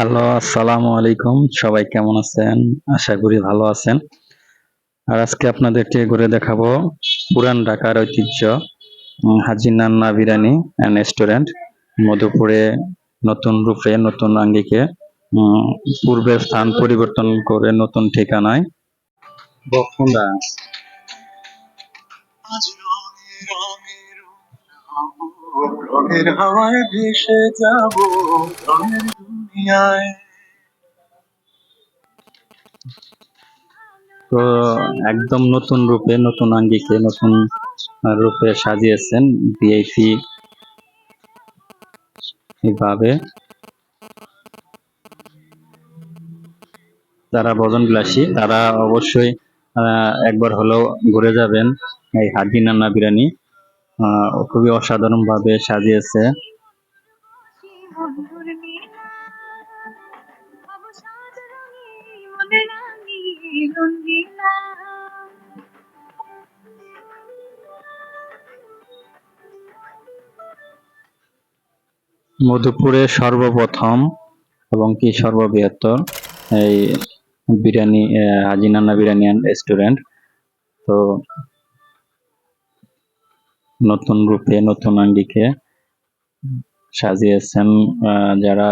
Hello আসসালামু আলাইকুম। সবাই কেমন আছেন? আশা করি ভালো আছেন। আর আজকে আপনাদেরকে ঘুরে দেখাবো পুরান ঢাকার ঐতিহ্য উম, হাজি নান্না বিরিয়ানি অ্যান্ড রেস্টুরেন্ট মধুপুরে নতুন রূপে নতুন আঙ্গিকে পূর্বের স্থান পরিবর্তন করে নতুন ঠিকানায়। রঙাবো, রঙের হাওয়ায় ভেসে যাব রঙের দুনিয়ায়। তো একদম নতুন রূপে নতুন আঙ্গিকে নতুন রূপে সাজিয়েছেন ভিআইপি ভাবে। যারা ভজন বিলাসী তারা অবশ্যই একবার হলেও ঘুরে যাবেন এই হাড্ডি নান্না বিরিয়ানি। আহ, খুবই অসাধারণ ভাবে সাজিয়েছে। মধুপুরে সর্বপ্রথম এবং কি সর্ববৃহত্তর এই বিরিয়ানি আহ, হাজি বিরিয়ানি অ্যান্ড রেস্টুরেন্ট তো নতুন রূপে নতুন আঙ্গিকে সাজিয়েছেন যারা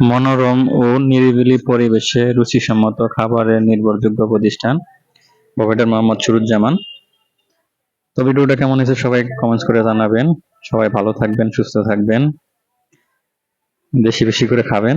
মনোরম ও নিরিবিলি পরিবেশে রুচিসম্মত খাবারের নির্ভরযোগ্য প্রতিষ্ঠান প্রোভাইডার মোহাম্মদ সুরুজ্জামান। তো ভিডিওটা কেমন হয়েছে সবাই কমেন্টস করে জানাবেন। সবাই ভালো থাকবেন সুস্থ থাকবেন। বেশি বেশি করে খাবেন।